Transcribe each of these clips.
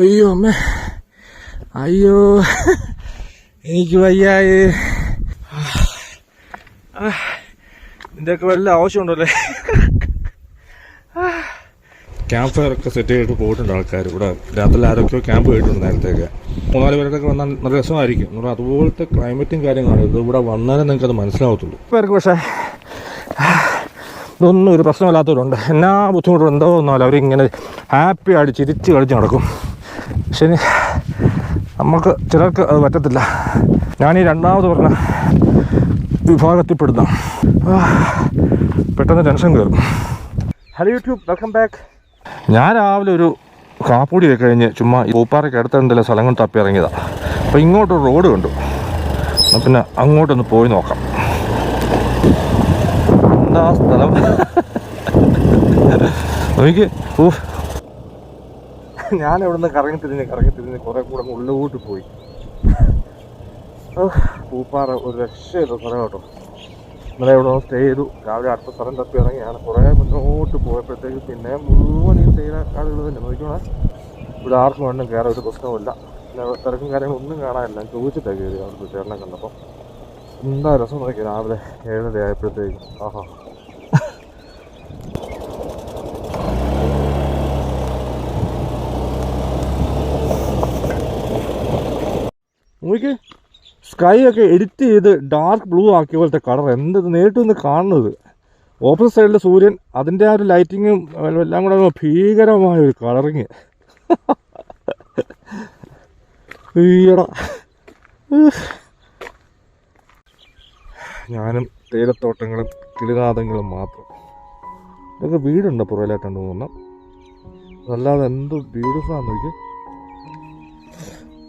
അയ്യോ അമ്മ. അയ്യോ. എനിക്ക് വയ്യായേ. ഇതിന്റെയൊക്കെ വല്ല ആവശ്യമുണ്ടല്ലേ? ക്യാമ്പ് ഫയർ ഒക്കെ സെറ്റ് ചെയ്തിട്ട് പോയിട്ടുണ്ട് ആൾക്കാർ ഇവിടെ രാത്രി ആരൊക്കെ ക്യാമ്പ് പോയിട്ടുണ്ട് നേരത്തെയൊക്കെ. മൂന്നാൽ പേരൊക്കെ വന്നാൽ നല്ല രസമായിരിക്കും. എന്ന് പറഞ്ഞാൽ അതുപോലത്തെ ക്ലൈമറ്റും കാര്യങ്ങളാണ്. ഇത് ഇവിടെ വന്നാലേ നിങ്ങൾക്ക് അത് മനസ്സിലാവത്തുള്ളൂ. പേർക്ക് പക്ഷേ ഇതൊന്നും ഒരു പ്രശ്നമില്ലാത്തവരുണ്ട്. എന്നാ ബുദ്ധിമുട്ടും എന്തോ ഒന്നുമല്ല അവരിങ്ങനെ ഹാപ്പി ആയിട്ട് ചിരിച്ച് കളിച്ച് നടക്കും. പക്ഷേ ഇനി നമുക്ക് ചിലർക്ക് അത് പറ്റത്തില്ല. ഞാൻ ഈ രണ്ടാമത് പറഞ്ഞ വിഭാഗത്തിൽപ്പെടുന്ന. പെട്ടെന്ന് ടെൻഷൻ കയറും. ഹലോ യൂട്യൂബ് വെൽക്കം ബാക്ക് ഞാൻ രാവിലെ ഒരു കാപ്പൂടിയൊക്കെ കഴിഞ്ഞ് ചുമ്മാ ഈ പൂപ്പാറയ്ക്ക് അടുത്തുണ്ടല്ലോ സ്ഥലം കൊണ്ട് തപ്പി ഇറങ്ങിയതാണ് അപ്പോൾ ഇങ്ങോട്ട് റോഡ് കണ്ടു. പിന്നെ അങ്ങോട്ടൊന്ന് പോയി നോക്കാം. എന്താ സ്ഥലം? നോക്കി ഓ ഞാൻ അവിടെ നിന്ന് കറങ്ങി തിരിഞ്ഞ് കറങ്ങി തിരിഞ്ഞ് കുറെ കൂടെ ഉള്ളിലോട്ട് പോയി. പൂപ്പാറ ഒരു രക്ഷയില്ല സ്ഥലം കേട്ടോ. ഇന്നലെ ഇവിടെ സ്റ്റേ ചെയ്തു. രാവിലെ അടുത്ത സ്ഥലം തപ്പി ഇറങ്ങിയാണ്. കുറേ മുന്നോട്ട് പോയപ്പോഴത്തേക്ക് പിന്നെ മുഴുവൻ ഈ തേയില കാടുകൾ തന്നെ. നോക്കിക്കോണേ. ഇവിടെ ആർക്കും വേണം കയറാൻ ഒരു പ്രശ്നവുമില്ല. പിന്നെ തിരക്കും കാര്യങ്ങളൊന്നും കാണാനില്ല. ഞാൻ ചോദിച്ചിട്ടാണ് കയറി അവിടുത്തെ ചേട്ടനെ കണ്ടപ്പോൾ എന്താ രസം നോക്കി രാവിലെ ഏഴര ആയപ്പോഴത്തേക്കും. ആഹാ. നോക്കി. സ്കൈ ഒക്കെ എഡിറ്റ് ചെയ്ത് ഡാർക്ക് ബ്ലൂ ആക്കിയ പോലത്തെ കളർ എന്തത് നേരിട്ട് നിന്ന് കാണുന്നത്? ഓപ്പോസിറ്റ് സൈഡിൽ സൂര്യൻ അതിന്റെ ആ ഒരു ലൈറ്റിങ്ങും എല്ലാം കൂടെ ഭീകരമായ ഒരു കളറിങ് ഞാനും തേയിലത്തോട്ടങ്ങളും കിളിനാഥങ്ങളും മാത്രം. ഇതൊക്കെ വീടുണ്ട് പുറകിലായിട്ടുണ്ട് തോന്നുന്നു അല്ലാതെ എന്ത് ബ്യൂട്ടിഫുള്ളാന്ന് നോക്കി.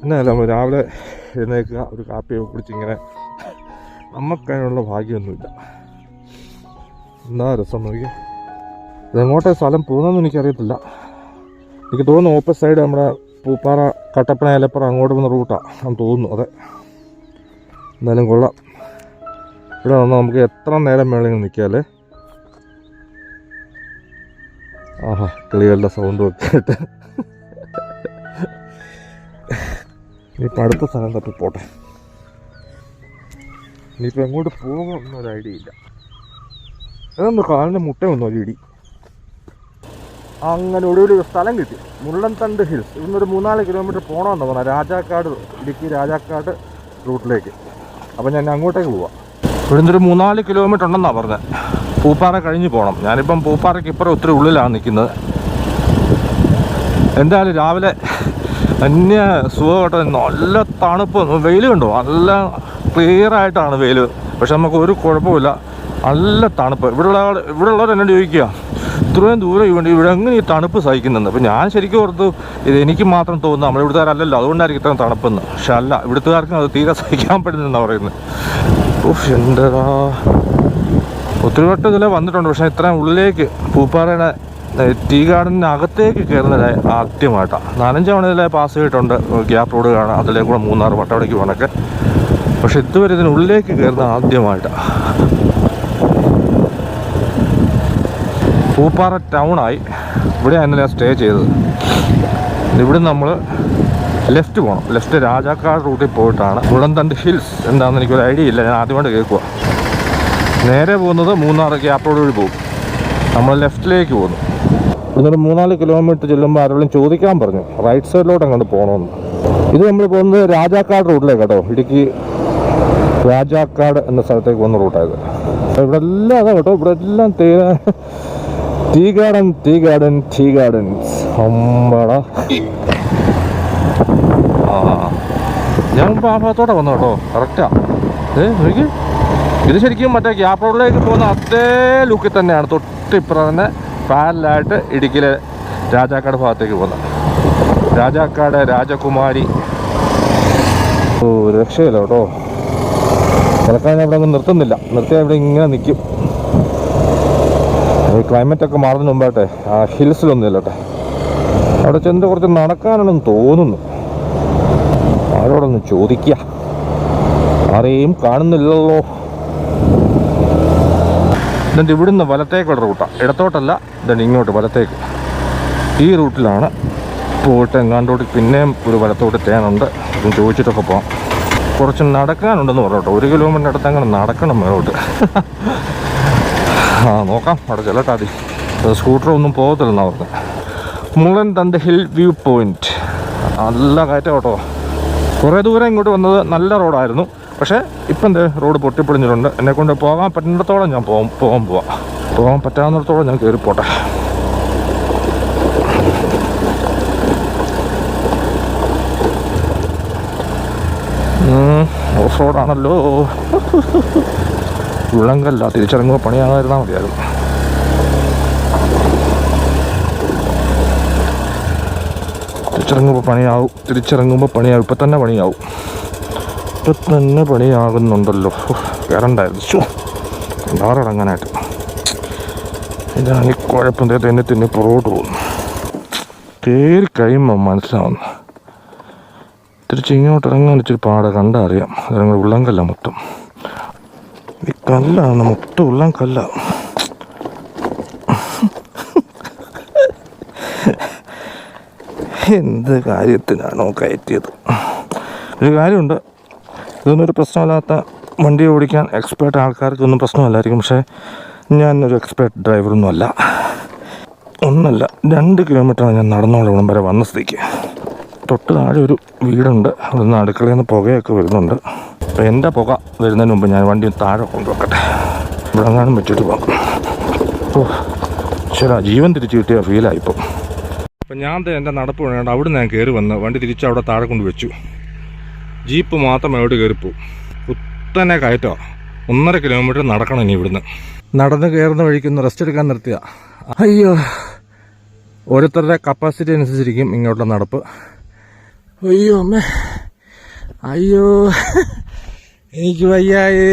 എന്നല്ല നമ്മൾ രാവിലെ എഴുന്നേൽക്കുക ഒരു കാപ്പിയൊക്കെ കുടിച്ചിങ്ങനെ നമുക്കതിനുള്ള ഭാഗ്യമൊന്നുമില്ല. എന്താ രസം നോക്കി ഇതെങ്ങോട്ടെ സ്ഥലം പോകുന്നതെന്ന് എനിക്കറിയത്തില്ല. എനിക്ക് തോന്നുന്നു ഓപ്പോസിറ്റ് സൈഡ് നമ്മുടെ പൂപ്പാറ കട്ടപ്പന ഏലപ്പുറം അങ്ങോട്ട് പോകുന്ന റൂട്ടാണ് തോന്നുന്നു. അതെ. എന്തായാലും കൊള്ളാം. ഇവിടെ വന്നാൽ നമുക്ക് എത്ര നേരം വേണമെങ്കിൽ നിൽക്കാമല്ലേ ആഹാ കിളികളുടെ സൗണ്ടും ഒക്കെ ആയിട്ട് ഇനിയിപ്പോൾ അടുത്ത സ്ഥലം തപ്പി പോട്ടെ. ഇനിയിപ്പോൾ എങ്ങോട്ട് പോകുമെന്നൊന്നും ഒരു ഐഡിയ ഇല്ല. അതൊന്ന് കാലിന്റെ മുട്ട ഒന്നും ഒരു ഇടി അങ്ങനെ ഒടുവിൽ ഒരു സ്ഥലം കിട്ടി. മുള്ളൻതണ്ട് ഹിൽസ്. ഇവിടുന്ന് ഒരു മൂന്നാൽ കിലോമീറ്റർ പോകണമെന്ന് പറഞ്ഞാൽ രാജാക്കാട് ഇടുക്കി രാജാക്കാട് റൂട്ടിലേക്ക്. അപ്പോൾ ഞാൻ അങ്ങോട്ടേക്ക് പോവാം. ഇവിടുന്ന് ഒരു മൂന്നാൽ കിലോമീറ്റർ ഉണ്ടെന്നാണ് പറഞ്ഞത് പൂപ്പാറ കഴിഞ്ഞ് പോകണം ഞാനിപ്പം പൂപ്പാറയ്ക്ക് ഇപ്പുറം ഒത്തിരി ഉള്ളിലാണ് നിൽക്കുന്നത് എന്തായാലും രാവിലെ അന്യ സുഖമായിട്ട് നല്ല തണുപ്പ്. വെയിൽ കണ്ടോ? നല്ല ക്ലിയർ ആയിട്ടാണ് വെയിൽ പക്ഷെ നമുക്ക് ഒരു കുഴപ്പമില്ല നല്ല തണുപ്പ്. ഇവിടെയുള്ള ഇവിടെയുള്ളവർ എന്നോട് ചോദിക്കുക ഇത്രയും ദൂരം ഇവിടെ ഇവിടെ എങ്ങനെ ഈ തണുപ്പ് സഹിക്കുന്നെന്ന്? അപ്പം ഞാൻ ശരിക്കും ഓർത്തു ഇത് എനിക്ക് മാത്രം തോന്നുന്നു. നമ്മൾ ഇവിടുത്തുകാരല്ലല്ലോ. അതുകൊണ്ടായിരിക്കും ഇത്രയും തണുപ്പെന്ന്. പക്ഷെ അല്ല ഇവിടുത്തുകാർക്കും അത് തീരെ സഹിക്കാൻ പറ്റുന്നെന്നാണ് പറയുന്നത്. ഓഹ് എന്താ ഒത്തിരി വട്ടം ഇതിലെ വന്നിട്ടുണ്ട്. പക്ഷേ ഇത്രയും ഉള്ളിലേക്ക് പൂപ്പാറയുടെ ടീ ഗാർഡനിന് അകത്തേക്ക് കയറുന്നത് ആദ്യമായിട്ടാണ് നാലഞ്ച് ഇതിലെ പാസ് ചെയ്തിട്ടുണ്ട്. ഗ്യാപ്പ് റോഡ് കാണാം. അതിലേ കൂടെ മൂന്നാർ വട്ടവടയ്ക്ക് പോകണൊക്കെ പക്ഷെ ഇതുവരെ ഇതിനുള്ളിലേക്ക് കയറുന്നത് ആദ്യമായിട്ടാണ് പൂപ്പാറ ടൗണായി. ഇവിടെയാണ് ഞാൻ സ്റ്റേ ചെയ്തത്. ഇവിടെ നമ്മൾ ലെഫ്റ്റ് പോകണം ലെഫ്റ്റ് രാജാക്കാട് റൂട്ടിൽ പോയിട്ടാണ്. ഉളന്തണ്ട് ഹിൽസ് എന്താണെന്ന് എനിക്കൊരു ഐഡിയ ഇല്ല. ഞാൻ ആദ്യമായിട്ട് കേൾക്കുക നേരെ പോകുന്നത് മൂന്നാർ ഗ്യാപ്പ് റോഡ് വഴി പോകും. നമ്മൾ ലെഫ്റ്റിലേക്ക് പോകുന്നു. ഇവിടുന്ന് മൂന്നാൽ കിലോമീറ്റർ ചെല്ലുമ്പോൾ ആരോടും ചോദിക്കാൻ പറഞ്ഞു. റൈറ്റ് സൈഡിലോട്ട് അങ്ങോട്ട് പോകണമെന്ന് ഇത് നമ്മൾ പോകുന്നത് രാജാക്കാട് റൂട്ടിലേക്ക് കേട്ടോ. ഇടുക്കി രാജാക്കാട് എന്ന സ്ഥലത്തേക്ക് പോകുന്ന റൂട്ടായത് ഇവിടെ എല്ലാം അതാ കേട്ടോ. ഇവിടെ എല്ലാം തേയില tea garden tea garden tea gardens അമ്പട ആ. ഞാൻ മുമ്പ് ആ ഭാഗത്തോടെ വന്നു കേട്ടോ. കറക്റ്റാ ഏ നോക്കി ഇത് ശരിക്കും മറ്റേ ഗ്യാപ്പ് റോഡിലേക്ക് പോകുന്ന അതേ ലുക്കിൽ തന്നെയാണ്. തൊട്ടിപ്പുറം തന്നെ പാരലായിട്ട് ഇടുക്കിയിലെ രാജാക്കാട് ഭാഗത്തേക്ക് പോകുന്നത് രാജാക്കാട് രാജകുമാരി. ഓ രക്ഷയില്ല കേട്ടോ. തൽക്കാലം അവിടെ ഒന്നും നിർത്തുന്നില്ല. നിർത്തിയാൽ ഇവിടെ ഇങ്ങനെ നിൽക്കും ഈ ക്ലൈമറ്റ് ഒക്കെ മാറുന്നതിന് മുമ്പായിട്ടെ ആ ഹിൽസിലൊന്നും ഇല്ലട്ടെ അവിടെ ചെന്ന് കുറച്ച് നടക്കാനൊന്നും തോന്നുന്നു. ആരോടൊന്ന് ചോദിക്കുക ആരെയും കാണുന്നില്ലല്ലോ. എന്നിട്ട് ഇവിടുന്ന് വലത്തേക്കുള്ള റൂട്ടാണ് ഇടത്തോട്ടല്ല ഇതുണ്ട് ഇങ്ങോട്ട് വലത്തേക്ക്. ഈ റൂട്ടിലാണ് പോയിട്ട് എങ്ങാണ്ടോട്ട് പിന്നെയും ഒരു വലത്തോട്ട് തേനുണ്ട്. അതും ചോദിച്ചിട്ടൊക്കെ പോകാം കുറച്ച് നടക്കാനുണ്ടെന്ന് പറഞ്ഞു ഒരു കിലോമീറ്റർ അടുത്ത് അങ്ങനെ നടക്കണം മേലോട്ട്. ആ നോക്കാം. അവിടെ ചെല്ലട്ടെ ആദ്യം. സ്കൂട്ടറൊന്നും പോകത്തില്ലെന്നാണ് പറഞ്ഞത് മുള്ളൻ തന്റെ ഹിൽ വ്യൂ പോയിന്റ്. നല്ല കയറ്റം കേട്ടോ. കുറേ ദൂരം ഇങ്ങോട്ട് വന്നത് നല്ല റോഡായിരുന്നു. പക്ഷേ ഇപ്പം എന്ത്? റോഡ് പൊട്ടിപ്പൊളിഞ്ഞിട്ടുണ്ട്. എന്നെ കൊണ്ട് പോകാൻ പറ്റുന്നിടത്തോളം ഞാൻ പോകാൻ പോകാൻ പോവാം. പോകാൻ പറ്റാവുന്നിടത്തോളം ഞാൻ കയറി പോട്ടെ. ഓഫ് റോഡാണല്ലോ. ഉള്ളങ്കല്ല തിരിച്ചിറങ്ങുമ്പോൾ പണിയാകാതിരുന്നാൽ മതിയായിരുന്നു. തിരിച്ചിറങ്ങുമ്പോൾ പണിയാവും തിരിച്ചിറങ്ങുമ്പോൾ പണിയാവും ഇപ്പം തന്നെ പണിയാവും. ഇപ്പം തന്നെ പണിയാകുന്നുണ്ടല്ലോ. കയറണ്ടായിരുന്നു ചോ ഇതാണ് ഈ കുഴപ്പം തന്നെ തന്നെ പുറകോട്ട് പോകുന്നു. കയറി കഴിയുമ്പോൾ മനസ്സിലാവുന്നു തിരിച്ച് ഇങ്ങോട്ട് ഇറങ്ങാൻ ഇച്ചിരി പാടെ. കണ്ടാൽ അറിയാം. അതങ്ങനെ ഉള്ളംകല്ല മൊത്തം. ഈ കല്ലാണ് മൊത്തം ഉള്ളം കല്ല എന്ത് കാര്യത്തിനാണോ കയറ്റിയത്? ഒരു കാര്യമുണ്ട്. ഇതൊന്നും ഒരു പ്രശ്നമില്ലാത്ത വണ്ടി ഓടിക്കാൻ എക്സ്പേർട്ട് ആൾക്കാർക്കൊന്നും പ്രശ്നമല്ലായിരിക്കും. പക്ഷേ ഞാനൊരു എക്സ്പേർട്ട് ഡ്രൈവറൊന്നും അല്ല ഒന്നല്ല രണ്ട് കിലോമീറ്ററാണ് ഞാൻ നടന്നോളെ വരെ വന്ന സ്ഥിതിക്ക്. തൊട്ട് താഴെ ഒരു വീടുണ്ട് അവിടെ നിന്ന് അടുക്കളയിൽ നിന്ന് പുകയൊക്കെ വരുന്നുണ്ട്. അപ്പോൾ എന്റെ പുക വരുന്നതിന് മുമ്പ് ഞാൻ വണ്ടി താഴെ കൊണ്ടുവെക്കട്ടെ? ഇവിടെ നിന്നാണ് വെച്ചിട്ട് പോകാം. ഓ ശരി ജീവൻ തിരിച്ചു കിട്ടിയ ഫീലായിപ്പോൾ അപ്പം ഞാൻ എന്റെ നടപ്പ് വേണ്ട അവിടെ ഞാൻ കയറി വന്ന് വണ്ടി തിരിച്ച് അവിടെ താഴെ കൊണ്ട് വെച്ചു. ജീപ്പ് മാത്രം അവിടെ കയറിപ്പോവും കുത്തനെ കയറ്റോ. ഒന്നര കിലോമീറ്റർ നടക്കണം ഇനി ഇവിടുന്ന്. നടന്ന് കയറുന്ന വഴിക്കൊന്ന് റെസ്റ്റ് എടുക്കാൻ നിർത്തിയ അയ്യോ. ഓരോരുത്തരുടെ കപ്പാസിറ്റി അനുസരിച്ചിരിക്കും ഇങ്ങോട്ടുള്ള നടപ്പ്. അയ്യോ അമ്മ. അയ്യോ. എനിക്ക് വയ്യായി.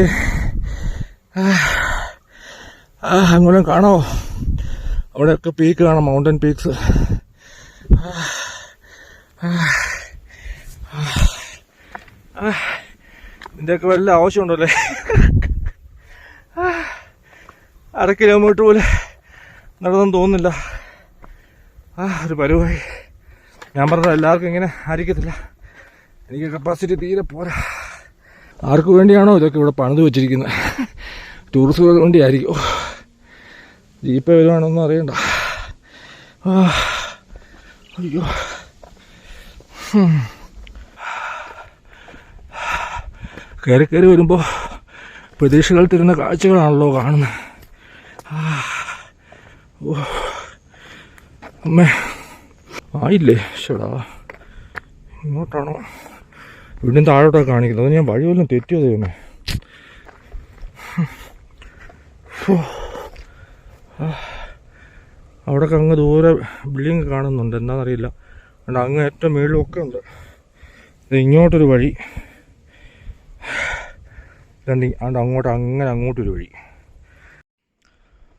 ആ, അങ്ങോട്ടും കാണോ? അവിടെയൊക്കെ പീക്ക് കാണാം മൗണ്ടൻ പീക്സ് ഇതിന്റെയൊക്കെ വല്ല ആവശ്യമുണ്ടല്ലേ അര കിലോമീറ്റർ പോലെ നടന്നെന്ന് തോന്നുന്നില്ല. ആ ഒരു പരുവായി. ഞാൻ പറഞ്ഞത് എല്ലാവർക്കും ഇങ്ങനെ ആയിരിക്കത്തില്ല. എനിക്ക് കപ്പാസിറ്റി തീരെ പോരാ. ആർക്ക് വേണ്ടിയാണോ ഇതൊക്കെ ഇവിടെ പണിത് വെച്ചിരിക്കുന്നത്? ടൂറിസ്റ്റുകൾക്ക് വേണ്ടിയായിരിക്കും? ജീപ്പ് വരുവാണോന്നും അറിയണ്ട. അയ്യോ. കയറി കയറി വരുമ്പോൾ പ്രതീക്ഷകൾ തരുന്ന കാഴ്ചകളാണല്ലോ കാണുന്നത്. ഓ. അമ്മേ ആയില്ലേ? ശടാ ഇങ്ങോട്ടാണോ? വീണ്ടും താഴോട്ടാണ് കാണിക്കുന്നത്. അത് ഞാൻ വഴി വല്ലതും തെറ്റിയോ ദൈവമേ? അവിടെ അങ്ങ് ദൂരെ ബിൽഡിങ് കാണുന്നുണ്ട്. എന്താണെന്നറിയില്ല അതുകൊണ്ട് അങ്ങ് ഏറ്റവും മേളിലും ഒക്കെ ഉണ്ട് ഇങ്ങോട്ടൊരു വഴി. രണ്ട് അങ്ങോട്ട് അങ്ങനെ അങ്ങോട്ടൊരു വഴി.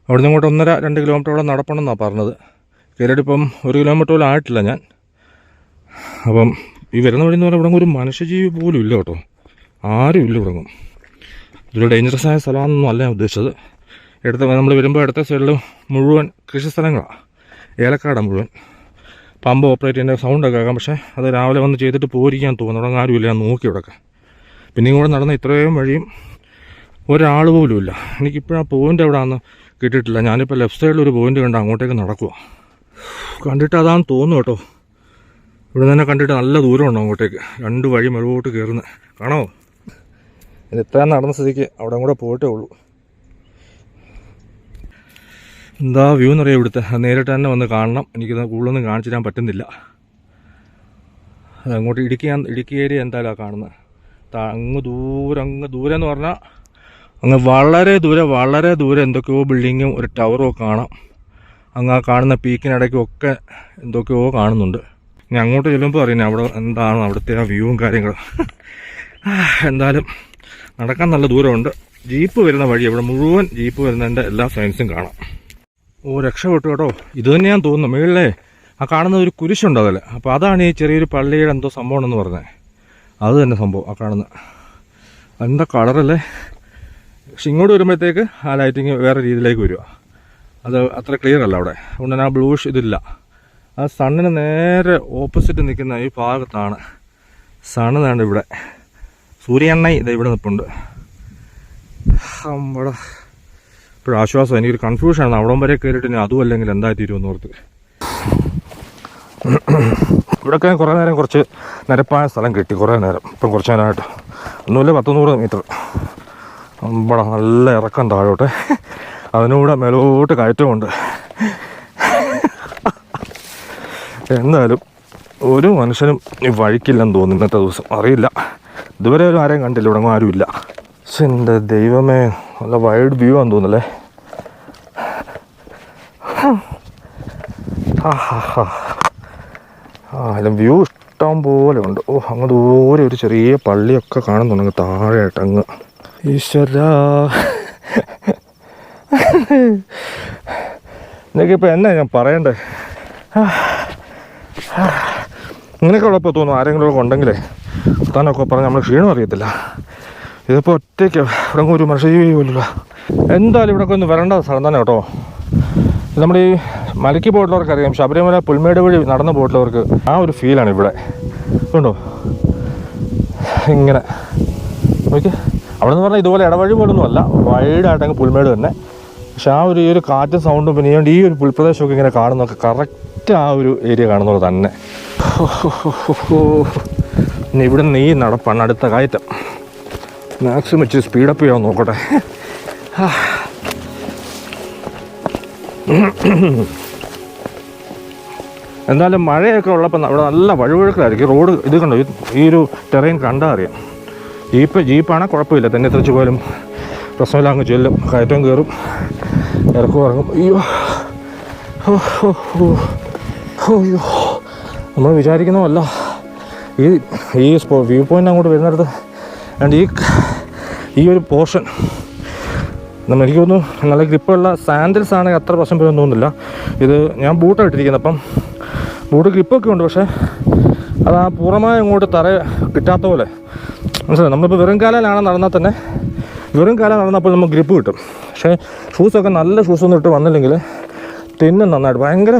അവിടുന്ന് ഇങ്ങോട്ട് ഒന്നര രണ്ട് കിലോമീറ്ററോളം നടപ്പണമെന്നാണ് പറഞ്ഞത്. കയറിയിട്ട് ഇപ്പം ഒരു കിലോമീറ്റർ പോലും ആയിട്ടില്ല ഞാൻ. അപ്പം ഈ വരുന്ന വഴി എന്ന് പറഞ്ഞാൽ ഇവിടെ ഒരു മനുഷ്യജീവി പോലും ഇല്ല കേട്ടോ. ആരും ഇല്ല ഇവിടെ ഇതൊരു ഡേഞ്ചറസ് ആയ സ്ഥലമാണെന്നൊന്നും അല്ല ഞാൻ ഉദ്ദേശിച്ചത്. എടുത്ത നമ്മൾ വരുമ്പോൾ അടുത്ത സൈഡിൽ മുഴുവൻ കൃഷി സ്ഥലങ്ങളാണ് ഏലക്കാടാണ് മുഴുവൻ. പമ്പ് ഓപ്പറേറ്റ് ചെയ്യുന്ന സൗണ്ടൊക്കെ ആക്കാം പക്ഷേ അത് രാവിലെ വന്ന് ചെയ്തിട്ട് പോയിരിക്കാൻ തോന്നുന്നു. അവിടെ ആരുമില്ല നോക്കി ഇവിടെയൊക്കെ പിന്നെ ഇങ്ങോട്ട് നടന്ന ഇത്രയും വഴിയും ഒരാൾ പോലും ഇല്ല. എനിക്കിപ്പോഴാ പോയിന്റ് എവിടെയാണെന്ന് കിട്ടിയിട്ടില്ല ഞാനിപ്പോൾ ലെഫ്റ്റ് സൈഡിൽ ഒരു പോയിന്റ് കണ്ട് അങ്ങോട്ടേക്ക് നടക്കുക കണ്ടിട്ട് അതാന്ന് തോന്നുന്നു കേട്ടോ. ഇവിടെ തന്നെ കണ്ടിട്ട് നല്ല ദൂരമുണ്ട് അങ്ങോട്ടേക്ക്. രണ്ട് വഴി മുഴുവോട്ട് കയറുന്നത് കാണാമോ ഇത് ഇത്രയും നടന്ന സ്ഥിതിക്ക് അവിടെ കൂടെ പോയിട്ടേ ഉള്ളൂ. എന്താ വ്യൂ എന്നറിയാം ഇവിടുത്തെ? നേരിട്ട് തന്നെ വന്ന് കാണണം. എനിക്കിത് കൂടുതലൊന്നും കാണിച്ചു തരാൻ പറ്റുന്നില്ല. അങ്ങോട്ട് ഇടുക്കി ഇടുക്കി ഏരിയ എന്തായാലും കാണുന്നത് അങ്ങ് ദൂരം അങ്ങ് ദൂരം എന്ന് പറഞ്ഞാൽ അങ്ങ് വളരെ ദൂരെ വളരെ ദൂരെ എന്തൊക്കെയോ ബിൽഡിങ്ങും ഒരു ടവറും ഒക്കെ കാണാം. അങ്ങ് ആ കാണുന്ന പീക്കിനിടയ്ക്കും ഒക്കെ എന്തൊക്കെയോ കാണുന്നുണ്ട്. ഇനി അങ്ങോട്ട് ചെല്ലുമ്പോൾ അറിയാം അവിടെ എന്താണ് അവിടുത്തെ ആ വ്യൂവും കാര്യങ്ങളും. എന്തായാലും നടക്കാൻ നല്ല ദൂരമുണ്ട്. ജീപ്പ് വരുന്ന വഴി അവിടെ മുഴുവൻ ജീപ്പ് വരുന്നതിന്റെ എല്ലാ സയൻസും കാണാം. ഓ രക്ഷപ്പെട്ടു കേട്ടോ. ഇത് തന്നെയാന്ന് തോന്നുന്നു. മുകളിലെ ആ കാണുന്ന ഒരു കുരിശുണ്ട് അതിൽ. അപ്പോൾ അതാണ് ഈ ചെറിയൊരു പള്ളിയുടെ എന്തോ സംഭവം എന്ന് പറഞ്ഞത് അത് തന്നെ സംഭവം ആ കാണുന്ന. എന്താ കളറല്ലേ പക്ഷെ ഇങ്ങോട്ട് വരുമ്പോഴത്തേക്ക് ആ ലൈറ്റിങ് വേറെ രീതിയിലേക്ക് വരിക. അത് അത്ര ക്ലിയർ അല്ല അവിടെ. അതുകൊണ്ട് ആ ബ്ലൂഷ് ഇതില്ല. ആ സണ്ണിന് നേരെ ഓപ്പോസിറ്റ് നിൽക്കുന്ന ഈ ഭാഗത്താണ് സണ്ണ് വേണ്ട ഇവിടെ. സൂര്യണ്ണ ഇത് ഇവിടെ നിൽപ്പുണ്ട് നമ്മുടെ ഇപ്പോഴും ആശ്വാസം. എനിക്കൊരു കൺഫ്യൂഷനാണ് അവിടം വരെ കയറിയിട്ട് ഇനി അതും അല്ലെങ്കിൽ എന്താ തീരുമെന്ന് ഓർത്ത്. ഇവിടെയൊക്കെ കുറേ നേരം കുറച്ച് നിരപ്പായ സ്ഥലം കിട്ടി. കുറേ നേരം. ഇപ്പം കുറച്ച് നേരമായിട്ട്. ഒന്നുമില്ല പത്തുനൂറ് മീറ്റർ. ഇവിടെ നല്ല ഇറക്കം താഴോട്ട്. അതിനൂടെ മേലോട്ട് കയറ്റമുണ്ട്. എന്തായാലും ഒരു മനുഷ്യനും വഴിക്കില്ലെന്ന് തോന്നുന്നു ഇന്നത്തെ ദിവസം. അറിയില്ല. ഇതുവരെ ഒരു ആരെയും കണ്ടില്ല ഇവിടെ ആരും ആരുമില്ല പക്ഷെ എന്റെ ദൈവമേ നല്ല വൈഡ് വ്യൂ ആണെന്ന് തോന്നുന്നല്ലേ അതിലും വ്യൂ ഇഷ്ടം പോലെ ഉണ്ട്. ഓ അങ്ങ് ദൂരെ ഒരു ചെറിയ പള്ളിയൊക്കെ കാണുന്നുണ്ടെങ്കിൽ താഴെയായിട്ട് അങ്ങ്. ഈശ്വര. എന്നൊക്കെ ഇപ്പം എന്നാ ഞാൻ പറയണ്ടേ? ഇങ്ങനെയൊക്കെ ഉള്ളപ്പോൾ തോന്നും ആരെങ്കിലും ഉണ്ടെങ്കിലേ താനൊക്കെ പറഞ്ഞ് നമ്മൾ ക്ഷീണം അറിയത്തില്ല. ഇതിപ്പോൾ ഒറ്റയ്ക്ക് ഇവിടെ ഒരു മനുഷ്യജീവി പോലില്ല എന്തായാലും ഇവിടെ ഒന്ന് വരേണ്ട സ്ഥലം തന്നെ കേട്ടോ. നമ്മുടെ ഈ മലയ്ക്ക് പോയിട്ടുള്ളവർക്ക് അറിയാം ശബരിമല പുൽമേട് വഴി നടന്നു പോയിട്ടുള്ളവർക്ക് ആ ഒരു ഫീലാണ് ഇവിടെ. ഉണ്ടോ ഇങ്ങനെ. നോക്കി അവിടെ നിന്ന് പറഞ്ഞാൽ ഇതുപോലെ ഇടവഴി പോലൊന്നും അല്ല വൈഡായിട്ട് അങ്ങ് പുൽമേട് തന്നെ. പക്ഷെ ആ ഒരു ഈ ഒരു കാറ്റും സൗണ്ടും പിന്നെ ഈ ഒരു പുൽപ്രദേശമൊക്കെ ഇങ്ങനെ കാണുന്നൊക്കെ കറക്റ്റ് ആ ഒരു ഏരിയ കാണുന്നത് തന്നെ. ഇനി ഇവിടെ നീ നടപ്പാണ് അടുത്ത കയറ്റം. മാക്സിമം ഇച്ചിരി സ്പീഡപ്പ് ചെയ്യാൻ നോക്കട്ടെ. എന്തായാലും മഴയൊക്കെ ഉള്ളപ്പോൾ ഇവിടെ നല്ല വഴുവഴുക്കലായിരിക്കും. റോഡ് ഇത് കണ്ടോ? ഈ ഒരു ടെറൈൻ കണ്ടാൽ അറിയാം. ജീപ്പ് ജീപ്പാണ് കുഴപ്പമില്ല. തന്നെ തിരിച്ചു പോയാലും പ്രശ്നമില്ല. അങ്ങ് ചെല്ലും. കയറ്റം കയറും. ഇറക്കും ഇറങ്ങും. അയ്യോ. അയ്യോ. നമ്മൾ വിചാരിക്കുന്നതല്ല. ഈ ഈ വ്യൂ പോയിന്റ് അങ്ങോട്ട് വരുന്നിടത്ത് ആൻഡ് ഈ ഈ ഒരു പോർഷൻ നമ്മൾ എനിക്ക് തോന്നുന്നു നല്ല ഗ്രിപ്പുള്ള സാൻഡിൽസ് ആണെങ്കിൽ അത്ര പ്രശ്നം വരും തോന്നുന്നില്ല. ഇത് ഞാൻ ബൂട്ടാണ് ഇട്ടിരിക്കുന്നത്. അപ്പം ബൂട്ട് ഗ്രിപ്പൊക്കെ ഉണ്ട്. പക്ഷേ അത് ആ പൂർണമായി അങ്ങോട്ട് തറ കിട്ടാത്ത പോലെ മനസ്സിലായി? നമ്മളിപ്പോൾ വെറും കാലിലാണ് നടന്നാൽ തന്നെ വെറും കാലം നടന്നപ്പോൾ നമുക്ക് ഗ്രിപ്പ് കിട്ടും. പക്ഷേ ഷൂസൊക്കെ നല്ല ഷൂസൊന്നും ഇട്ട് വന്നില്ലെങ്കിൽ തെന്നും നന്നായിട്ട്. ഭയങ്കര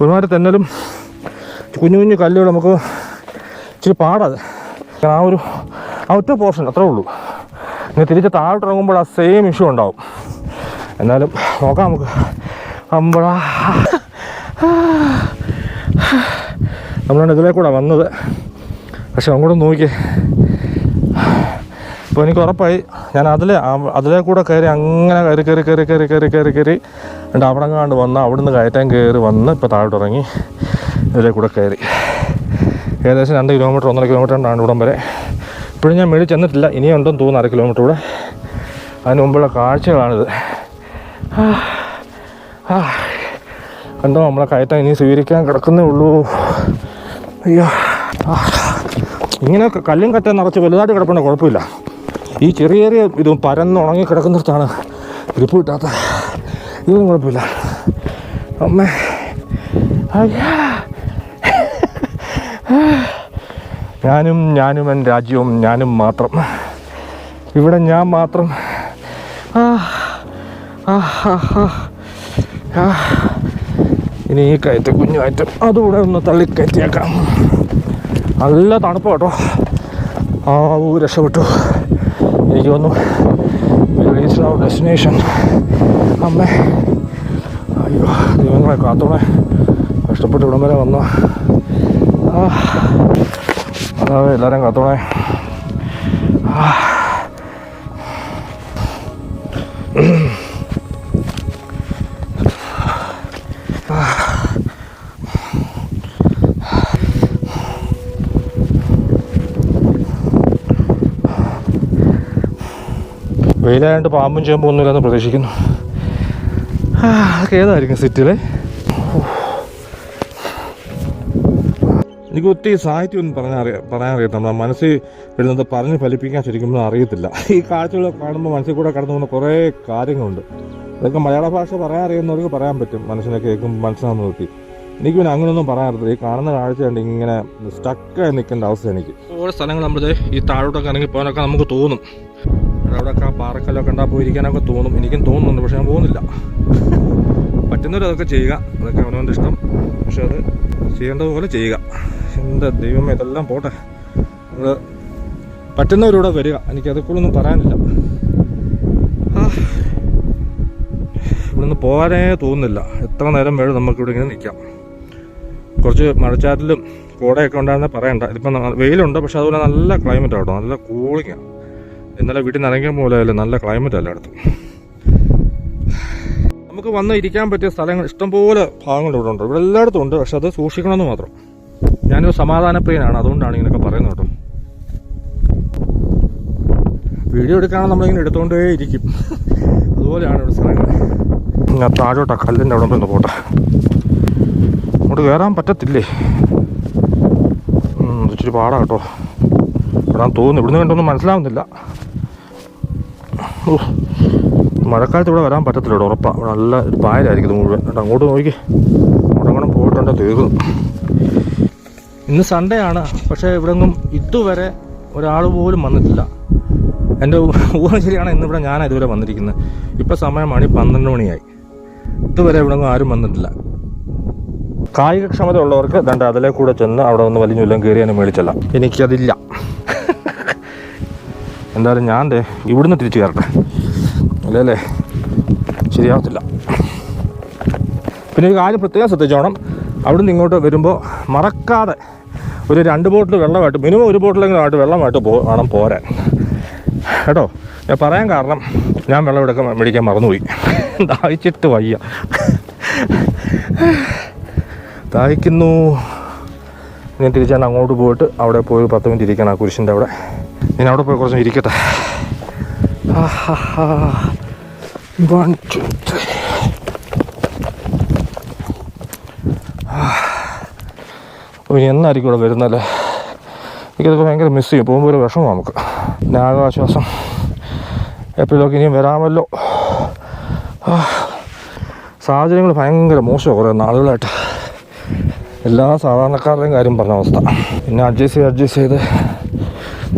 ഒരുമാതിരി തെന്നലും കുഞ്ഞു കുഞ്ഞു കല്ലുകൾ നമുക്ക് ഇച്ചിരി പാടാതെ ആ ഒരു ആ ഒറ്റ പോർഷൻ അത്രേ ഉള്ളൂ. ഇനി തിരിച്ച് താഴോട്ട് ഇറങ്ങുമ്പോൾ ആ സെയിം ഇഷ്യൂ ഉണ്ടാവും. എന്നാലും നോക്കാം നമുക്ക്. അമ്പഴാ നമ്മളാണ് ഇതിലേ കൂടെ വന്നത്. പക്ഷെ അങ്ങോട്ട് നോക്കിയേ. അപ്പോൾ എനിക്ക് ഉറപ്പായി. ഞാൻ അതിലെ അതിലെ കൂടെ കയറി അങ്ങനെ കയറി കയറി കയറി കയറി കയറി കയറി കയറി എന്നിട്ട് അവിടെ കണ്ട് വന്ന് അവിടുന്ന് കയറ്റാൻ കയറി വന്ന് ഇപ്പോൾ താഴോട്ട് ഇറങ്ങി ഇതിലെ കൂടെ കയറി. ഏകദേശം രണ്ട് കിലോമീറ്റർ ഒന്നര കിലോമീറ്റർ ഉണ്ടാണ് ഇവിടം വരെ. ഇപ്പോഴും ഞാൻ മേളിൽ ചെന്നിട്ടില്ല. ഇനിയും ഉണ്ടെന്ന് തോന്നുന്നു അര കിലോമീറ്റർ കൂടെ. അതിന് മുമ്പുള്ള കാഴ്ചകളാണിത്. കണ്ടോ നമ്മളെ കയറ്റം ഇനി സ്വീകരിക്കാൻ കിടക്കുന്നേ ഉള്ളൂ. അയ്യോ ഇങ്ങനെ കല്ലും കറ്റ നിറച്ച് വലുതായിട്ട് കിടപ്പുണ്ട് കുഴപ്പമില്ല. ഈ ചെറിയ ചെറിയ ഇതും പരന്ന് ഉണങ്ങി കിടക്കുന്നിടത്താണ് ഗ്രിപ്പ് കിട്ടാത്ത. ഇതൊന്നും കുഴപ്പമില്ല. അമ്മേ. അയ്യാ. ഞാനും ഞാനും എന്റെ രാജ്യവും ഞാനും മാത്രം. ഇവിടെ ഞാൻ മാത്രം. ഇനി ഈ കയറ്റം കുഞ്ഞു കയറ്റം അതുകൂടെ ഒന്ന് തള്ളിക്കയറ്റിയേക്കാം. നല്ല തണുപ്പ് കേട്ടോ ആ രക്ഷപ്പെട്ടു. എനിക്ക് തോന്നുന്നു റീച്ച് അവർ ഡെസ്റ്റിനേഷൻ അമ്മേ. അയ്യോ ദൈവങ്ങളെ കാത്തോളെ കഷ്ടപ്പെട്ട് ഇവിടം വരെ വന്ന ആ. അതാവേ എല്ലാവരും കാത്തോളെ ആ. വെയിലായിട്ട് പാമ്പും ചേമ്പും ഒന്നുമില്ലെന്ന് പ്രതീക്ഷിക്കുന്നു. അതൊക്കെ ഏതായിരിക്കും സിറ്റിയിലെ? എനിക്ക് ഒത്തിരി സാഹിത്യം ഒന്നും പറയാൻ അറിയാം പറയാൻ അറിയാം നമ്മുടെ മനസ്സിൽ വരുന്നത് പറഞ്ഞ് ഫലിപ്പിക്കാൻ ശരിക്കും അറിയത്തില്ല. ഈ കാഴ്ചകളൊക്കെ കാണുമ്പോൾ മനസ്സിൽ കൂടെ കടന്നു പോകുന്ന കുറേ കാര്യങ്ങളുണ്ട്. അതൊക്കെ മലയാള ഭാഷ പറയാൻ അറിയുന്നവർക്ക് പറയാൻ പറ്റും. മനസ്സിനെ കേൾക്കുമ്പോൾ മനസ്സിലാകുന്ന നോക്കി. എനിക്ക് പിന്നെ അങ്ങനെയൊന്നും പറയാൻ അറിയത്തില്ല. ഈ കാണുന്ന കാഴ്ച കണ്ട് ഇങ്ങനെ സ്റ്റക്കായി നിൽക്കേണ്ട അവസ്ഥ എനിക്ക്. ഓരോ സ്ഥലങ്ങൾ നമ്മുടെ ഈ താഴോട്ടൊക്കെ ഇറങ്ങി പോകാനൊക്കെ നമുക്ക് തോന്നും. അവിടെയൊക്കെ പാറക്കല്ലൊക്കെ ഉണ്ടാ പോയിരിക്കാനൊക്കെ തോന്നും. എനിക്കും തോന്നുന്നുണ്ട് പക്ഷെ ഞാൻ പോകുന്നില്ല. പറ്റുന്നവർ അതൊക്കെ ചെയ്യുക. അതൊക്കെ അവനവന്റെ ഇഷ്ടം. പക്ഷെ അത് ചെയ്യേണ്ടതുപോലെ ചെയ്യുക. എന്താ ദൈവം ഇതെല്ലാം പോട്ടെ. നമ്മൾ പറ്റുന്നവരൂടെ വരിക. എനിക്കത് കൂടൊന്നും പറയാനില്ല. ഇവിടെ നിന്ന് പോകാനേ തോന്നുന്നില്ല. എത്ര നേരം വേണം നമുക്കിവിടെ ഇങ്ങനെ നിൽക്കാം? കുറച്ച് മഴച്ചാറ്റിലും കോടയൊക്കെ ഉണ്ടായിരുന്നേ പറയണ്ട. ഇതിപ്പം ന- വെയിലുണ്ട് പക്ഷെ അതുപോലെ നല്ല ക്ലൈമറ്റ് ആട്ടോ. നല്ല കൂളിങ്ങാണ് ഇന്നലെ വീട്ടിൽ നിന്ന് ഇറങ്ങിയ പോലെ അല്ലേ നല്ല ക്ലൈമറ്റ് എല്ലായിടത്തും നമുക്ക് വന്ന് ഇരിക്കാൻ പറ്റിയ സ്ഥലങ്ങൾ ഇഷ്ടംപോലെ ഭാഗങ്ങൾ ഇവിടെ ഉണ്ട്. ഇവിടെ എല്ലായിടത്തും ഉണ്ട്. പക്ഷെ അത് സൂക്ഷിക്കണമെന്ന് മാത്രം. ഞാനൊരു സമാധാനപ്രിയനാണ്. അതുകൊണ്ടാണ് ഇങ്ങനെയൊക്കെ പറയുന്നത് കേട്ടോ. വീഡിയോ എടുക്കുകയാണെങ്കിൽ നമ്മളിങ്ങനെ എടുത്തുകൊണ്ടേ ഇരിക്കും. അതുപോലെയാണ് ഇവിടെ സ്ഥലങ്ങൾ. ഞാൻ കല്ലിന്റെ അവിടെ നിന്ന് പോട്ടെ. അങ്ങോട്ട് കയറാൻ പറ്റത്തില്ലേ? ഇച്ചിരി പാടാ കേട്ടോ. ഇവിടെ തോന്നുന്നു ഇവിടുന്ന് കണ്ടൊന്നും മനസ്സിലാവുന്നില്ല. മഴക്കാലത്ത് ഇവിടെ വരാൻ പറ്റത്തില്ല ഇവിടെ ഉറപ്പാണ് ഇവിടെ നല്ല പായലായിരിക്കും മുഴുവൻ. കേട്ടോ അങ്ങോട്ട് നോക്കി. മുടങ്ങണം പോയിട്ടുണ്ട് തീർന്നു ഇന്ന് സൺഡേ ആണ് പക്ഷേ ഇവിടെങ്ങും ഇതുവരെ ഒരാൾ പോലും വന്നിട്ടില്ല. എന്റെ ഊഹം ശരിയാണ് ഇന്നിവിടെ ഞാൻ ഇതുവരെ വന്നിരിക്കുന്നത്. ഇപ്പം സമയം മണി പന്ത്രണ്ട് മണിയായി. ഇതുവരെ ഇവിടെങ്ങും ആരും വന്നിട്ടില്ല. കായികക്ഷമത ഉള്ളവർക്ക് ദണ്ട അതിലെ കൂടെ ചെന്ന് അവിടെ ഒന്ന് വലിഞ്ഞുല്ലം കയറിയാനും മേടിച്ചല്ല എനിക്കതില്ല. എന്തായാലും ഞാൻ ഇവിടുന്ന് തിരിച്ചു കയറട്ടെ. അല്ലേ ശരിയാവത്തില്ല. പിന്നെ ഒരു കാര്യം പ്രത്യേകം ശ്രദ്ധിച്ചോണം അവിടുന്ന് ഇങ്ങോട്ട് വരുമ്പോൾ മറക്കാതെ ഒരു രണ്ട് ബോട്ടിൽ വെള്ളമായിട്ട് മിനിമം ഒരു ബോട്ടിലെങ്കിലും ആയിട്ട് വെള്ളമായിട്ട് പോ വേണം പോരാൻ. കേട്ടോ? ഞാൻ പറയാൻ കാരണം ഞാൻ വെള്ളം എടുക്കാൻ മേടിക്കാൻ മറന്നുപോയി. ദാഹിച്ചിട്ട് വയ്യ. ദാഹിക്കുന്നു. ഞാൻ തിരിച്ചാണ് അങ്ങോട്ട് പോയിട്ട് അവിടെ പോയി പത്ത് മിനിറ്റ് ഇരിക്കണം ആ കുരിശിന്റെ അവിടെ. ഞാൻ അവിടെ പോയി കുറച്ച് ഇരിക്കട്ടെ. വൺ ടു ത്രീ ഇനി എന്നായിരിക്കും ഇവിടെ വരുന്നല്ലേ എനിക്കതൊക്കെ ഭയങ്കര മിസ് ചെയ്യും. പോകുമ്പോൾ ഒരു വിഷമം നമുക്ക്. നാഗാശ്വാസം എപ്പോഴൊക്കെ ഇനിയും വരാമല്ലോ? സാഹചര്യങ്ങൾ ഭയങ്കര മോശമാണ് കുറേ നാളുകളായിട്ട്. എല്ലാ സാധാരണക്കാരുടെയും കാര്യം പറഞ്ഞ അവസ്ഥ. പിന്നെ അഡ്ജസ്റ്റ് ചെയ്ത് അഡ്ജസ്റ്റ് ചെയ്ത്.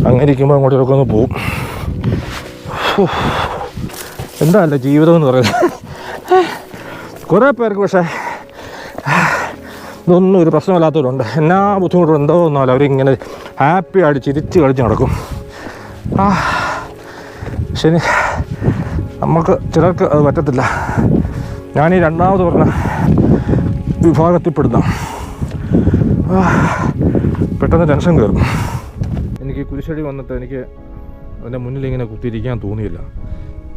അങ്ങനെ ഇരിക്കുമ്പോൾ അങ്ങോട്ടൊക്കെ ഒന്ന് പോവും. എന്താ അല്ല ജീവിതം എന്ന് പറയുന്നത്? കുറേ പേർക്ക് പക്ഷേ ഇതൊന്നും ഒരു പ്രശ്നമില്ലാത്തവരുണ്ട്. എന്നാ ബുദ്ധിമുട്ടും എന്തോ ഒന്നുമല്ല അവരിങ്ങനെ ഹാപ്പി ആയിട്ട് ചിരിച്ച് കളിച്ച് നടക്കും. ആ ശരി. നമുക്ക് ചിലർക്ക് അത് പറ്റത്തില്ല. ഞാൻ ഈ രണ്ടാമത് പറഞ്ഞ വിഭാഗത്തിൽപ്പെടുന്ന പെട്ടെന്ന് ടെൻഷൻ കയറും. കുരിശടി വന്നിട്ട് എനിക്ക് അതിന്റെ മുന്നിൽ ഇങ്ങനെ കുത്തിയിരിക്കാൻ തോന്നിയില്ല.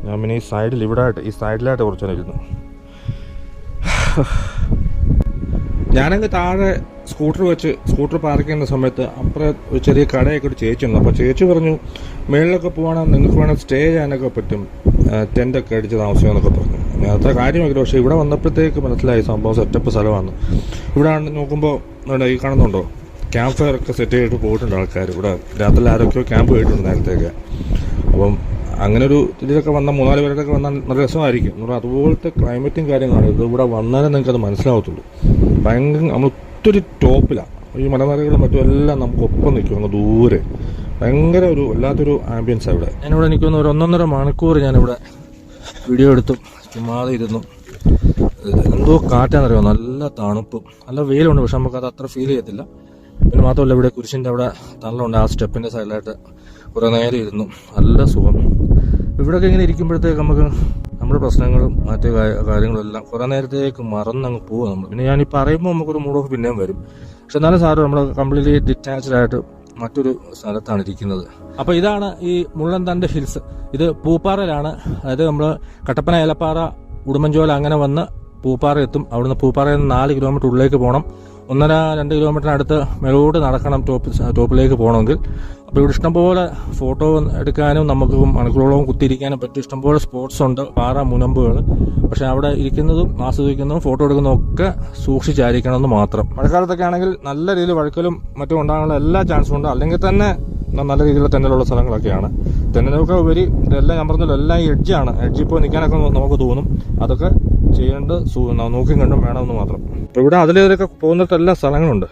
ഞാൻ പിന്നെ ഈ സൈഡിൽ ഇവിടായിട്ട് ഈ സൈഡിലായിട്ട് കുറച്ച് ഇരുന്നു. ഞാനങ്ങ് താഴെ സ്കൂട്ടർ വെച്ച് സ്കൂട്ടർ പാർക്ക് ചെയ്യുന്ന സമയത്ത് അപ്പുറം ഒരു ചെറിയ കടയൊക്കെ ഒരു ചേച്ചി ഉണ്ട്. അപ്പോൾ ചേച്ചി പറഞ്ഞു മേളിലൊക്കെ പോകണം നിങ്ങൾക്ക് വേണം സ്റ്റേ ചെയ്യാനൊക്കെ പറ്റും. ടെന്റൊക്കെ അടിച്ച് താമസിക്കാമെന്നൊക്കെ പറഞ്ഞു. ഞാൻ അത്ര കാര്യമാക്കില്ല പക്ഷേ ഇവിടെ വന്നപ്പോഴത്തേക്ക് മനസ്സിലായി സംഭവം സെറ്റപ്പ് സ്ഥലമാണ്. ഇവിടെ നോക്കുമ്പോൾ ഈ കാണുന്നുണ്ടോ? ക്യാമ്പ് ഫയർ ഒക്കെ സെറ്റ് ചെയ്തിട്ട് പോയിട്ടുണ്ട് ആൾക്കാർ ഇവിടെ രാത്രി ആരൊക്കെയോ ക്യാമ്പ് പോയിട്ടുണ്ട് നേരത്തെയൊക്കെ. അപ്പം അങ്ങനെ ഒരു ഇതിലൊക്കെ വന്ന മൂന്നാൽ പേരൊക്കെ വന്നാൽ നല്ല രസമായിരിക്കും. എന്ന് പറഞ്ഞാൽ അതുപോലത്തെ ക്ലൈമറ്റും കാര്യങ്ങളാണ് ഇത് ഇവിടെ വന്നാലേ നിങ്ങൾക്ക് അത് മനസ്സിലാവത്തുള്ളൂ. ഭയങ്കര നമ്മൾ ഒത്തിരി ടോപ്പിലാണ് ഈ മലനിരകളും മറ്റും എല്ലാം നമുക്ക് ഒപ്പം നിൽക്കും അങ്ങ് ദൂരെ. ഭയങ്കര ഒരു വല്ലാത്തൊരു ആംബിയൻസ് ഇവിടെ. ഞാനിവിടെ എനിക്കൊന്ന് ഒരു ഒന്നൊന്നര മണിക്കൂർ ഞാനിവിടെ വീഡിയോ എടുത്തും ചുമ്മാതെ ഇരുന്നു എന്തോ കാറ്റാന്നറിയോ? നല്ല തണുപ്പും. നല്ല വെയിലുണ്ട് പക്ഷെ നമുക്കത് അത്ര ഫീൽ ചെയ്യത്തില്ല. പിന്നെ മാത്രമല്ല ഇവിടെ കുരിശിന്റെ അവിടെ തണലുണ്ട് ആ സ്റ്റെപ്പിന്റെ സൈഡിലായിട്ട് കുറേ നേരം ഇരുന്നു. നല്ല സുഖം. ഇവിടെയൊക്കെ ഇങ്ങനെ ഇരിക്കുമ്പോഴത്തേക്ക് നമുക്ക് നമ്മുടെ പ്രശ്നങ്ങളും മറ്റു കാര്യങ്ങളും എല്ലാം കുറേ നേരത്തേക്ക് മറന്നങ്ങ് പോകും നമ്മൾ പിന്നെ ഞാൻ ഈ പറയുമ്പോൾ നമുക്കൊരു മൂഡ് ഓഫ് പിന്നെയും വരും. പക്ഷെ എന്നാലും സാറ് നമ്മൾ കംപ്ലീറ്റ്ലി ഡിറ്റാച്ച്ഡ് ആയിട്ട് മറ്റൊരു സ്ഥലത്താണ് ഇരിക്കുന്നത്. അപ്പോൾ ഇതാണ് ഈ മുള്ളൻതണ്ട് ഹിൽസ്. ഇത് പൂപ്പാറയിലാണ്. അതായത് നമ്മൾ കട്ടപ്പന ഏലപ്പാറ ഉടുമ്പൻചോല അങ്ങനെ വന്ന് പൂപ്പാറ എത്തും. അവിടുന്ന് പൂപ്പാറയിൽ നിന്ന് നാല് കിലോമീറ്റർ ഉള്ളിലേക്ക് പോകണം ഒന്നര രണ്ട് കിലോമീറ്ററിനടുത്ത് മേലോട്ട് നടക്കണം ടോപ്പ് ടോപ്പിലേക്ക് പോകണമെങ്കിൽ. അപ്പോൾ ഇവിടെ ഇഷ്ടംപോലെ ഫോട്ടോ എടുക്കാനും നമുക്ക് മണിക്കൂറോളം കുത്തിയിരിക്കാനും പറ്റും ഇഷ്ടംപോലെ സ്പോട്സ് ഉണ്ട്. പാറ മുനമ്പുകൾ. പക്ഷേ അവിടെ ഇരിക്കുന്നതും ആസ്വദിക്കുന്നതും ഫോട്ടോ എടുക്കുന്നതും ഒക്കെ സൂക്ഷിച്ചായിരിക്കണം എന്ന് മാത്രം. മഴക്കാലത്തൊക്കെ ആണെങ്കിൽ നല്ല രീതിയിൽ വഴക്കലും മറ്റും ഉണ്ടാകാനുള്ള എല്ലാ ചാൻസും ഉണ്ട്. അല്ലെങ്കിൽ തന്നെ നല്ല രീതിയിലുള്ള തെന്നലുള്ള സ്ഥലങ്ങളൊക്കെയാണ്. തെന്നലൊക്കെ ഉപരി ഇതെല്ലാം ഞാൻ പറഞ്ഞല്ലോ എല്ലാം എഡ്ജാണ് എഡ്ജിൽ പോയി നിൽക്കാനൊക്കെ നമുക്ക് തോന്നും. അതൊക്കെ ചെയ്യേണ്ടത് നോക്കി നോക്കിയും കണ്ടും വേണമെന്ന് മാത്രം. അപ്പോൾ ഇവിടെ അതിലേതൊക്കെ പോകുന്നിടത്തെല്ലാം സ്ഥലങ്ങളുണ്ട്.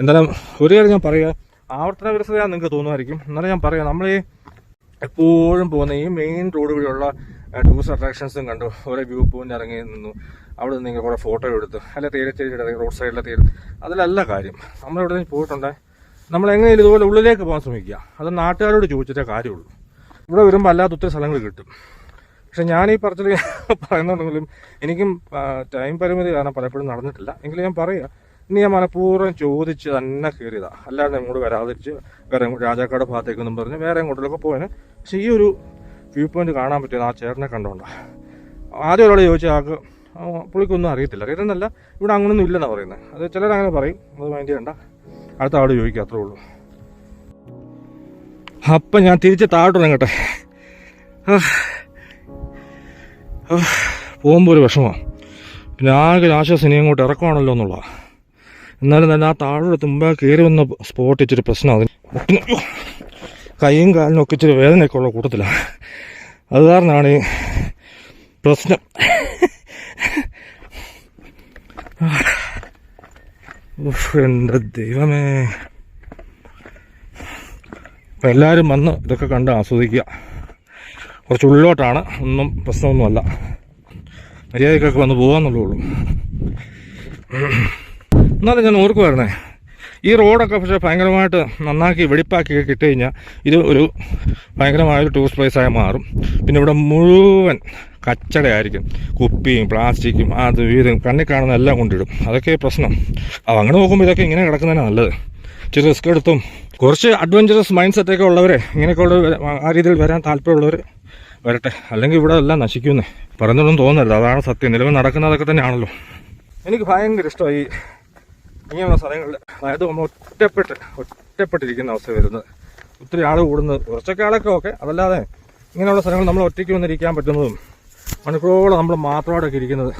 എന്തായാലും ഒരു കാര്യം ഞാൻ പറയുക ആവർത്തന വിരസതയാ നിങ്ങൾക്ക് തോന്നുമായിരിക്കും. എന്നാലും ഞാൻ പറയാം. നമ്മൾ ഈ എപ്പോഴും പോകുന്ന ഈ മെയിൻ റോഡ് വഴിയുള്ള ടൂറിസ്റ്റ് അട്രാക്ഷൻസും കണ്ടു. ഓരോ വ്യൂ പോയിന്റ് ഇറങ്ങി നിന്നു. അവിടെ നിന്ന് കുറേ ഫോട്ടോ എടുത്തു. അല്ല തേരത്തേരി ഇറങ്ങി റോഡ് സൈഡിലെ തേര്. അതിലല്ല കാര്യം. നമ്മളിവിടെ നിന്ന് പോയിട്ടുണ്ട്? നമ്മൾ എങ്ങനെയും ഇതുപോലെ ഉള്ളിലേക്ക് പോകാൻ ശ്രമിക്കുക? അത് നാട്ടുകാരോട് ചോദിച്ചിട്ടേ കാര്യമുള്ളൂ. ഇവിടെ വരുമ്പോൾ അല്ലാത്ത ഒത്തിരി സ്ഥലങ്ങൾ കിട്ടും. പക്ഷെ ഞാൻ ഈ പറച്ചിൽ പറയുന്നുണ്ടെങ്കിലും എനിക്കും ടൈം പരിമിതി കാരണം പലപ്പോഴും നടന്നിട്ടില്ല. എങ്കിലും ഞാൻ പറയുക ഇനി ഞാൻ മനഃപൂർവം ചോദിച്ച് തന്നെ കയറിയതാ. അല്ലാതെ ഇങ്ങോട്ട് വരാതിരിച്ച് വേറെ രാജാക്കാട് ഭാഗത്തേക്കൊന്നും പറഞ്ഞ് വേറെ ഇങ്ങോട്ടിലൊക്കെ പോയതിന് പക്ഷേ ഈ ഒരു വ്യൂ പോയിന്റ് കാണാൻ പറ്റിയത് ആ ചേട്ടനെ കണ്ടുകൊണ്ടാണ് ആദ്യം ഒരാൾ ചോദിച്ച ആൾക്ക് പുള്ളിക്കൊന്നും അറിയത്തില്ല. അറിയത്തെന്നല്ല ഇവിടെ അങ്ങനൊന്നും ഇല്ലെന്നാണ് പറയുന്നത് അത് ചിലരങ്ങനെ പറയും. അത് മൈൻഡ് ചെയ്യണ്ട. അടുത്ത ആൾ ചോദിക്കുക അത്രേ ഉള്ളൂ. അപ്പം ഞാൻ തിരിച്ച് താഴോട്ടിറങ്ങട്ടെ. പോകുമ്പോൾ ഒരു വിഷമമാണ് പിന്നെ ആകെ ആശ്വാസം ഇനി അങ്ങോട്ട് ഇറക്കുവാണല്ലോ എന്നുള്ള എന്നാലും തന്നെ ആ താഴോട്ട് തുമ്പേ കയറി വന്ന സ്പോട്ട് ഇച്ചിരി പ്രശ്നമാണ് കൈയും കാലിനും ഒക്കെ ഇച്ചിരി വേദനയൊക്കെ ഉള്ള കൂട്ടത്തിലാണ് അത് കാരണമാണ് ഈ പ്രശ്നം. എന്റെ ദൈവമേ. അപ്പം എല്ലാവരും വന്ന് ഇതൊക്കെ കണ്ട് ആസ്വദിക്കുക. കുറച്ച് ഉള്ളിലോട്ടാണ് ഒന്നും പ്രശ്നമൊന്നുമല്ല. മര്യാദക്കൊക്കെ വന്ന് പോകാന്നുള്ളൂ ഉള്ളൂ എന്നാലും ഞാൻ ഓർക്കുമായിരുന്നേ ഈ റോഡൊക്കെ പക്ഷേ ഭയങ്കരമായിട്ട് നന്നാക്കി വെടിപ്പാക്കി കിട്ടി കഴിഞ്ഞാൽ ഇത് ഒരു ഭയങ്കരമായൊരു ടൂറിസ്റ്റ് പ്ലേസായി മാറും. പിന്നെ ഇവിടെ മുഴുവൻ കച്ചടയായിരിക്കും. കുപ്പിയും പ്ലാസ്റ്റിക്കും അത് ഇതും കണ്ണി കാണുന്ന എല്ലാം കൊണ്ടിടും. അതൊക്കെ പ്രശ്നം. അങ്ങനെ നോക്കുമ്പോൾ ഇതൊക്കെ ഇങ്ങനെ കിടക്കുന്നതാണ് നല്ലത്. ഇച്ചിരി റിസ്ക് എടുത്തും കുറച്ച് അഡ്വഞ്ചറസ് മൈൻഡ് സെറ്റൊക്കെ ഉള്ളവരെ ഇങ്ങനെയൊക്കെ ഉള്ളവർ ആ രീതിയിൽ വരാൻ താല്പര്യമുള്ളവർ വരട്ടെ. അല്ലെങ്കിൽ ഇവിടെ എല്ലാം നശിക്കുന്നേ പറഞ്ഞൊന്നും തോന്നരുത്. അതാണ് സത്യം. നിലവിൽ നടക്കുന്നതൊക്കെ തന്നെയാണല്ലോ. എനിക്ക് ഭയങ്കര ഇഷ്ടമായി ഇങ്ങനെയുള്ള സ്ഥലങ്ങളിൽ. അതായത് നമ്മൾ ഒറ്റപ്പെട്ട് ഒറ്റപ്പെട്ടിരിക്കുന്ന അവസ്ഥ വരുന്നത്. ഒത്തിരി ആൾ കൂടുന്നത്. കുറച്ചൊക്കെ ആളൊക്കെ ഓക്കെ. അതല്ലാതെ ഇങ്ങനെയുള്ള സ്ഥലങ്ങൾ നമ്മൾ ഒറ്റയ്ക്ക് വന്നിരിക്കാൻ പറ്റുന്നതും മണിക്കൂറോളം നമ്മൾ മാത്രമായിട്ടൊക്കെ ഇരിക്കുന്നത്.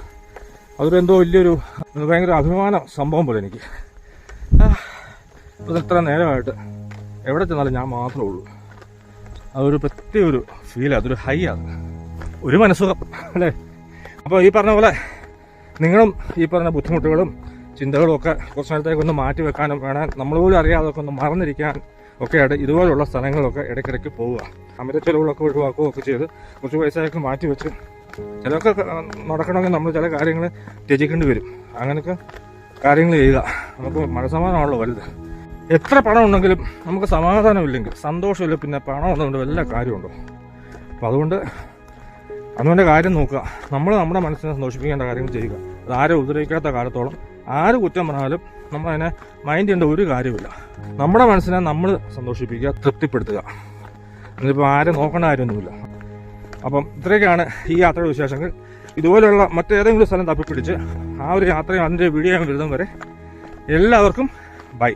അതൊരു എന്തോ വലിയൊരു ഭയങ്കര അഭിമാന സംഭവം പോലെ എനിക്ക്. ഇത്ര നേരമായിട്ട് എവിടെ ചെന്നാലും ഞാൻ മാത്രമേ ഉള്ളൂ. അതൊരു പ്രത്യേക ഒരു ഫീൽ അതൊരു ഹൈ ആണ്. ഒരു മനസ്സുഖം അല്ലേ? അപ്പോൾ ഈ പറഞ്ഞ പോലെ നിങ്ങളും ഈ പറഞ്ഞ ബുദ്ധിമുട്ടുകളും ചിന്തകളും ഒക്കെ കുറച്ച് നേരത്തേക്ക് ഒന്ന് മാറ്റി വെക്കാനും വേണം. നമ്മൾ പോലും അറിയാതൊക്കെ ഒന്ന് മറന്നിരിക്കാൻ ഒക്കെയായിട്ട് ഇതുപോലുള്ള സ്ഥലങ്ങളൊക്കെ ഇടയ്ക്കിടയ്ക്ക് പോവുക. അമിത ചെലവുകളൊക്കെ ഒഴിവാക്കുകയോ ഒക്കെ ചെയ്ത് കുറച്ച് പൈസയൊക്കെ മാറ്റി വെച്ച് ചിലതൊക്കെ നടക്കണമെങ്കിൽ നമ്മൾ ചില കാര്യങ്ങൾ ത്യജിക്കേണ്ടി വരും. അങ്ങനെയൊക്കെ കാര്യങ്ങൾ ചെയ്യുക. നമുക്ക് മനസ്സമാധാനമാണല്ലോ വലുത്. എത്ര പണം ഉണ്ടെങ്കിലും നമുക്ക് സമാധാനമില്ലെങ്കിൽ സന്തോഷമില്ല പിന്നെ പണം ഉള്ളതുകൊണ്ട് വല്ല കാര്യമുണ്ടോ? അപ്പം അതുകൊണ്ട് അതുകൊണ്ട് കാര്യം നോക്കുക. നമ്മൾ നമ്മുടെ മനസ്സിനെ സന്തോഷിപ്പിക്കേണ്ട കാര്യങ്ങൾ ചെയ്യുക അത് ആരും ഉപദ്രവിക്കാത്ത കാലത്തോളം ആര് കുറ്റം പറഞ്ഞാലും നമ്മളതിനെ മൈൻഡ് ചെയ്യേണ്ട ഒരു കാര്യമില്ല നമ്മുടെ മനസ്സിനെ നമ്മൾ സന്തോഷിപ്പിക്കുക തൃപ്തിപ്പെടുത്തുക. അതിപ്പോൾ ആരും നോക്കേണ്ട കാര്യമൊന്നുമില്ല. അപ്പം ഇത്രയൊക്കെയാണ് ഈ യാത്രയുടെ വിശേഷങ്ങൾ. ഇതുപോലെയുള്ള മറ്റേതെങ്കിലും സ്ഥലം തപ്പിപ്പിടിച്ച് ആ ഒരു യാത്രയും അതിന്റെ വീഡിയോ വരുന്നതും വരെ എല്ലാവർക്കും ബൈ